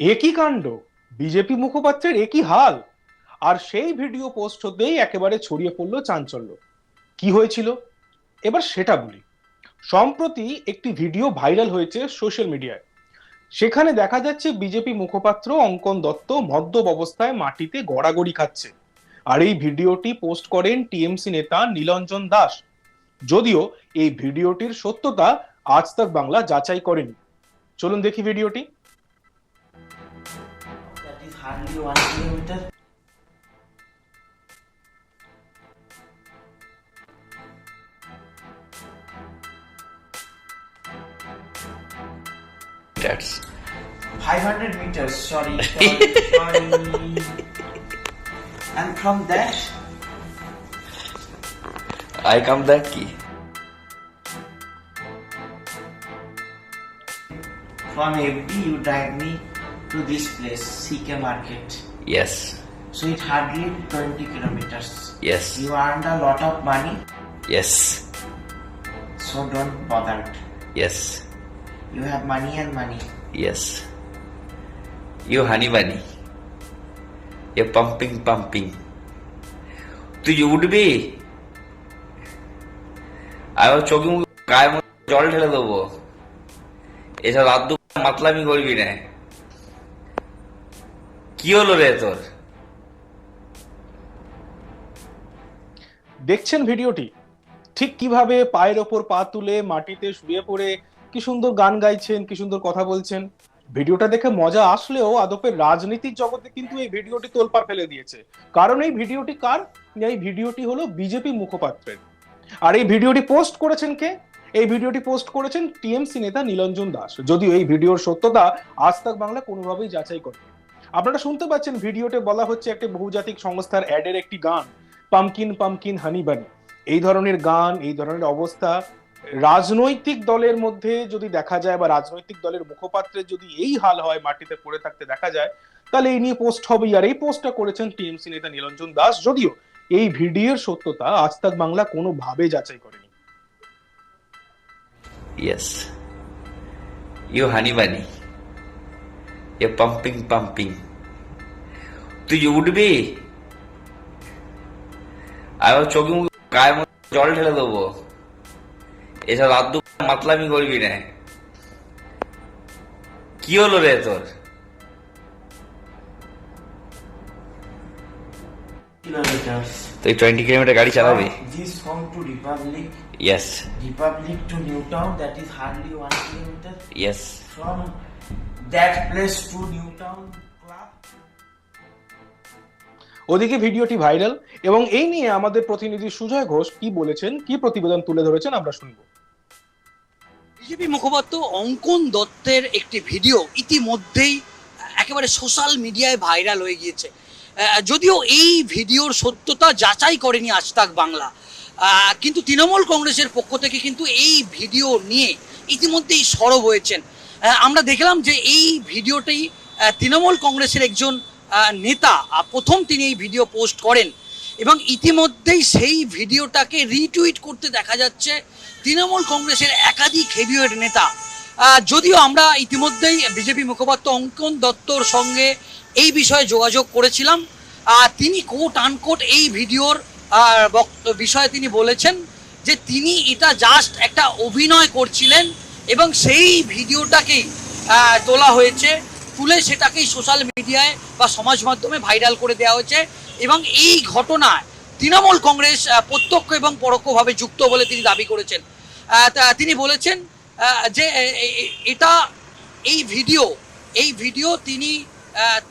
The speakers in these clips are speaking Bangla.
একই কাণ্ড, বিজেপি মুখপাত্রের একই হাল, আর সেই ভিডিও পোস্ট হতেই একেবারে ছড়িয়ে পড়ল চাঞ্চল্য। কি হয়েছিল? এবার সেটা বলি। সম্প্রতি একটি ভিডিও ভাইরাল হয়েছে সোশ্যাল মিডিয়ায়। সেখানে দেখা যাচ্ছে বিজেপি মুখপাত্র অঙ্কন দত্ত মদ্যপ অবস্থায় মাটিতে গড়াগড়ি খাচ্ছে। আর এই ভিডিওটি পোস্ট করেন টিএমসি নেতা নীলঞ্জন দাস। যদিও এই ভিডিওটির সত্যতা আজ তাক বাংলা যাচাই করেনি। চলুন দেখি ভিডিওটি। Hardly one kilometer. That's 500 meters, sorry, sorry, sorry. And from that, I come that key. from FD you drag me to this place, CK Market. Yes, So it hardly 20 kilometers. yes, You earned a lot of money, yes, so don't bother. yes, You have money and money. yes. You honey bunny. You're pumping, pumping. তুই উঠবি আমি চোখে মুখে গায়ে মুখে জল ঢেলে দেবো এসব আদ্দু মাতলামি করবি না কি হলো রে তোর? দেখছেন ভিডিওটি? ঠিক কীভাবে পায়ের ওপর পা তুলে মাটিতে শুয়ে পড়ে কি সুন্দর গান গাইছেন, কি সুন্দর কথা বলছেন? ভিডিওটা দেখে মজা আসলেও আদপের রাজনীতির জগতে কিন্তু এই ভিডিওটি তোলপাড় ফেলে দিয়েছে। কারণ এই ভিডিওটি কার? এই ভিডিওটি হলো বিজেপি মুখপাত্রের। আর এই ভিডিওটি পোস্ট করেছেন কে? এই ভিডিওটি পোস্ট করেছেন টিএমসি নেতা নীলঞ্জন দাস। যদিও এই ভিডিওর সত্যতা আজ তাক বাংলা কোনোভাবেই যাচাই করে আপনারা শুনতে পাচ্ছেন ভিডিওতে বলা হচ্ছে একটি বহুজাতিক সংস্থার অ্যাডের একটি গান পামকিন পামকিন হানি বানি এই ধরনের গান এই ধরনের অবস্থা রাজনৈতিক দলের মধ্যে যদি দেখা যায় বা রাজনৈতিক দলের মুখপাত্রের যদি এই হাল হয় মাটিতে পড়ে থাকতে দেখা যায় তাহলে এই নিয়ে পোস্ট হবে আর এই পোস্টটা করেছেন টিএমসি নেতা নীলঞ্জন দাস যদিও এই ভিডিওর সত্যতা আজ তাক বাংলা কোনোভাবে যাচাই করেনি. You honey bunny. You're pumping, pumping. তুই উঠবি আমি চোখে মুখে গায়ে মুখে জল ঢেলে দেবো এসব আদ্দু মাতলামি করবি না কি হলো রে তোর. তুই টোয়েন্টি কিলোমিটার গাড়ি চালাবি this home to Republic, yes Republic to Newtown, that is hardly one kilometer. Yes From that place to Newtown ওদিকে ভিডিওটি ভাইরাল এবং এই নিয়ে আমাদের প্রতিনিধি সুজয় ঘোষ কি বলেছেন, কি প্রতিবেদন তুলে ধরেছেন আমরা শুনব। বিজেপি মুখপাত্র অঙ্কন দত্তের একটি ভিডিও ইতিমধ্যেই একেবারে সোশ্যাল মিডিয়ায় ভাইরাল হয়ে গিয়েছে। যদিও এই ভিডিওর সত্যতা যাচাই করেনি আজতাক বাংলা। কিন্তু তৃণমূল কংগ্রেসের পক্ষ থেকে কিন্তু এই ভিডিও নিয়ে ইতিমধ্যেই সরব হয়েছেন। আমরা দেখলাম যে এই ভিডিওটি তৃণমূল কংগ্রেসের একজন নেতা প্রথম তিনি এই ভিডিও পোস্ট করেন এবং ইতিমধ্যেই সেই ভিডিওটাকে রিটুইট করতে দেখা যাচ্ছে তৃণমূল কংগ্রেসের একাধিক হেভিওয়েট নেতা। যদিও আমরা ইতিমধ্যেই বিজেপি মুখপাত্র অঙ্কন দত্তর সঙ্গে এই বিষয়ে যোগাযোগ করেছিলাম। তিনি কোট আনকোট এই ভিডিওর বিষয়ে তিনি বলেছেন যে তিনি এটা জাস্ট একটা অভিনয় করছিলেন এবং সেই ভিডিওটাকেই তোলা হয়েছে। তুলে সেটাকেই সোশ্যাল মিডিয়ায় বা সমাজ মাধ্যমে ভাইরাল করে দেওয়া হয়েছে এবং এই ঘটনায় তৃণমূল কংগ্রেস প্রত্যক্ষ এবং পরোক্ষভাবে যুক্ত বলে তিনি দাবি করেছেন। তিনি বলেছেন যে এটা এই ভিডিও এই ভিডিও তিনি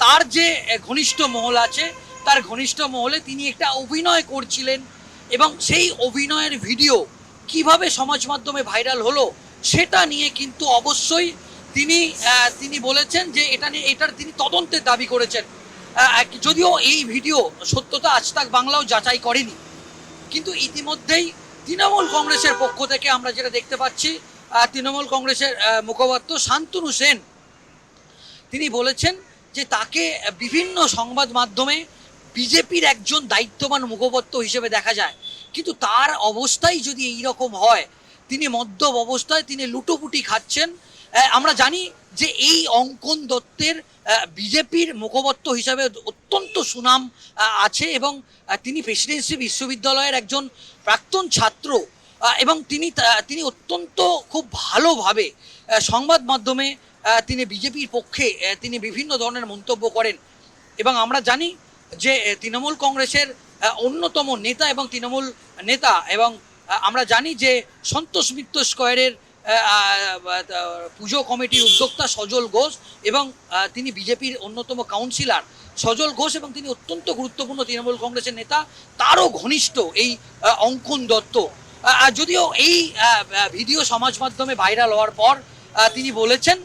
তার যে ঘনিষ্ঠ মহল আছে, তার ঘনিষ্ঠ মহলে তিনি একটা অভিনয় করছিলেন এবং সেই অভিনয়ের ভিডিও কীভাবে সমাজ মাধ্যমে ভাইরাল হলো, সেটা নিয়ে কিন্তু অবশ্যই তিনি তিনি বলেছেন যে এটা নিয়ে, এটার তিনি তদন্তের দাবি করেছেন। যদিও এই ভিডিও সত্যতা আজ তাক বাংলাও যাচাই করেনি। কিন্তু ইতিমধ্যেই তৃণমূল কংগ্রেসের পক্ষ থেকে আমরা যেটা দেখতে পাচ্ছি তৃণমূল কংগ্রেসের মুখপাত্র শান্তনু সেন, তিনি বলেছেন যে তাকে বিভিন্ন সংবাদ মাধ্যমে বিজেপির একজন দায়িত্ববান মুখপাত্র হিসেবে দেখা যায়। কিন্তু তার অবস্থাই যদি এই রকম হয়, তিনি মদ্যপ অবস্থায় তিনি লুটোপুটি খাচ্ছেন আমরা জানি যে এই অঙ্কন দত্তের বিজেপির মুখপত্র হিসাবে অত্যন্ত সুনাম আছে এবং তিনি প্রেসিডেন্সি বিশ্ববিদ্যালয়ের একজন প্রাক্তন ছাত্র এবং তিনি তিনি অত্যন্ত খুব ভালোভাবে সংবাদ মাধ্যমে তিনি বিজেপির পক্ষে তিনি বিভিন্ন ধরনের মন্তব্য করেন। এবং আমরা জানি যে তৃণমূল কংগ্রেসের অন্যতম নেতা এবং তৃণমূল নেতা এবং আমরা জানি যে সন্তোষ মিত্র স্কয়ারের পুজো কমিটির উদ্যোক্তা সজল ঘোষ এবং তিনি বিজেপির অন্যতম কাউন্সিলর সজল ঘোষ এবং তিনি অত্যন্ত গুরুত্বপূর্ণ তৃণমূল কংগ্রেসের নেতা, তারও ঘনিষ্ঠ এই অঙ্কন দত্ত। যদিও এই ভিডিও সমাজ মাধ্যমে ভাইরাল হওয়ার পর তিনি বলেছেন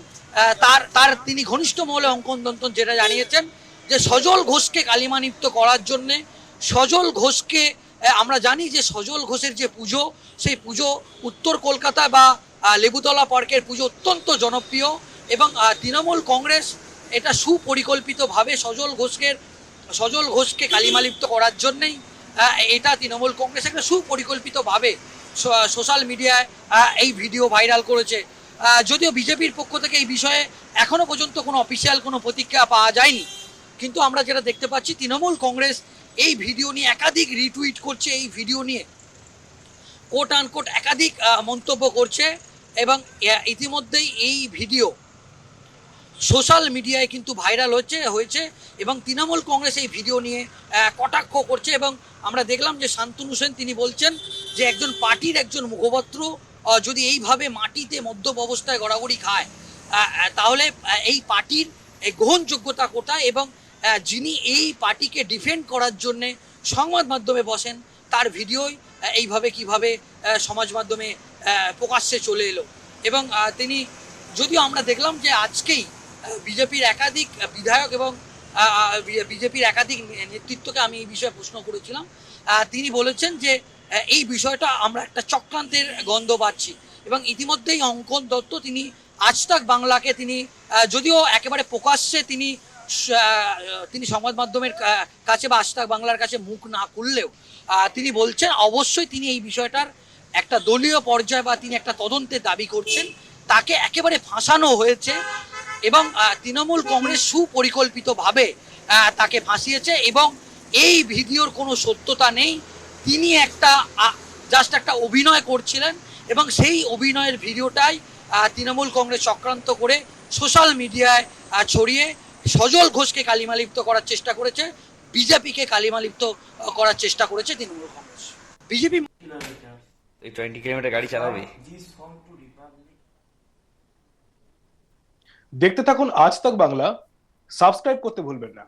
তার তার তিনি ঘনিষ্ঠ মহলে অঙ্কন দত্ত যেটা জানিয়েছেন যে সজল ঘোষকে কালিমানিপ্ত করার জন্যে সজল ঘোষকে আমরা জানি যে সজল ঘোষের যে পুজো, সেই পুজো উত্তর কলকাতা বা লেবুতলা পার্কের পুজো অত্যন্ত জনপ্রিয় এবং তৃণমূল কংগ্রেস এটা সুপরিকল্পিতভাবে সজল ঘোষকে সজল ঘোষকে কালিমালিপ্ত করার জন্যেই এটা তৃণমূল কংগ্রেস একটা সুপরিকল্পিতভাবে সোশ্যাল মিডিয়ায় এই ভিডিও ভাইরাল করেছে। যদিও বিজেপির পক্ষ থেকে এই বিষয়ে এখনও পর্যন্ত কোনো অফিসিয়াল কোনো প্রতিক্রিয়া পাওয়া যায়নি, কিন্তু আমরা যেটা দেখতে পাচ্ছি তৃণমূল কংগ্রেস এই ভিডিও নিয়ে একাধিক রিটুইট করছে, এই ভিডিও নিয়ে কোট আনকোট একাধিক মন্তব্য করছে। এবং ইতিমধ্যেই এই ভিডিও সোশ্যাল মিডিয়ায় কিন্তু ভাইরাল হচ্ছে, হয়েছে এবং তৃণমূল কংগ্রেস এই ভিডিও নিয়ে কটাক্ষ করছে এবং আমরা দেখলাম যে শান্তনু সেন তিনি বলছেন যে একজন পার্টির একজন মুখপাত্র যদি এইভাবে মাটিতে মদ্যপ অবস্থায় গড়াগড়ি খায় তাহলে এই পার্টির গ্রহণযোগ্যতা কোথায় এবং যিনি এই পার্টিকে ডিফেন্ড করার জন্যে সংবাদ মাধ্যমে বসেন, তার ভিডিওই এইভাবে কীভাবে সমাজ মাধ্যমে প্রকাশ্যে চলে এলো। এবং তিনি, যদিও আমরা দেখলাম যে আজকেই বিজেপির একাধিক বিধায়ক এবং বিজেপির একাধিক নেতৃত্বকে আমি এই বিষয়ে প্রশ্ন করেছিলাম। তিনি বলেছেন যে এই বিষয়টা আমরা একটা চক্রান্তের গন্ধ পাচ্ছি। এবং ইতিমধ্যেই অঙ্কন দত্ত তিনি আজতাক বাংলাকে তিনি যদিও একেবারে প্রকাশ্যে তিনি তিনি সংবাদ মাধ্যমের কাছে বা আজতাক বাংলার কাছে মুখ না খুললেও তিনি বলছেন অবশ্যই তিনি এই বিষয়টার একটা দলীয় পর্যায়ে বা তিনি একটা তদন্তের দাবি করছেন, তাকে একেবারে ফাঁসানো হয়েছে এবং তৃণমূল কংগ্রেস সুপরিকল্পিতভাবে তাকে ফাঁসিয়েছে এবং এই ভিডিওর কোনো সত্যতা নেই তিনি একটা জাস্ট একটা অভিনয় করছিলেন এবং সেই অভিনয়ের ভিডিওটাই তৃণমূল কংগ্রেস চক্রান্ত করে সোশ্যাল মিডিয়ায় ছড়িয়ে সজল ঘোষকে কালিমালিপ্ত করার চেষ্টা করেছে, বিজেপিকে কালিমালিপ্ত করার চেষ্টা করেছে তৃণমূল কংগ্রেস বিজেপি. তুই টোয়েন্টি কিলোমিটার গাড়ি চালাবি. দেখতে থাকুন আজ তক বাংলা সাবস্ক্রাইব করতে ভুলবেন না